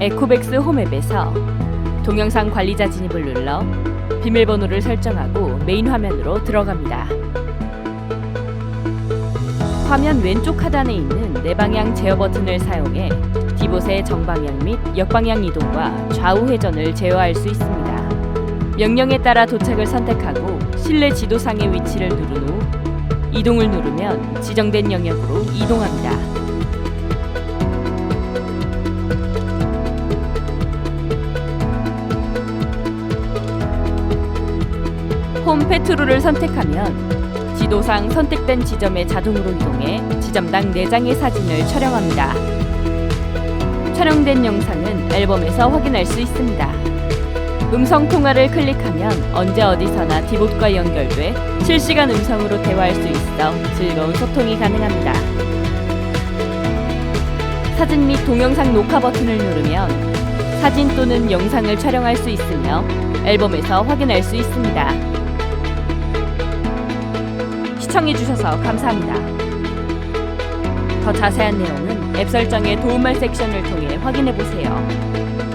에코백스 홈앱에서 동영상 관리자 진입을 눌러 비밀번호를 설정하고 메인 화면으로 들어갑니다. 화면 왼쪽 하단에 있는 내방향 제어 버튼을 사용해 디봇의 정방향 및 역방향 이동과 좌우 회전을 제어할 수 있습니다. 명령에 따라 도착을 선택하고 실내 지도상의 위치를 누른 후 이동을 누르면 지정된 영역으로 이동합니다. 홈 페트롤을 선택하면 지도상 선택된 지점에 자동으로 이동해 지점당 4장의 사진을 촬영합니다. 촬영된 영상은 앨범에서 확인할 수 있습니다. 음성 통화를 클릭하면 언제 어디서나 디봇과 연결돼 실시간 음성으로 대화할 수 있어 즐거운 소통이 가능합니다. 사진 및 동영상 녹화 버튼을 누르면 사진 또는 영상을 촬영할 수 있으며 앨범에서 확인할 수 있습니다. 시청해주셔서 감사합니다. 더 자세한 내용은 앱 설정의 도움말 섹션을 통해 확인해보세요.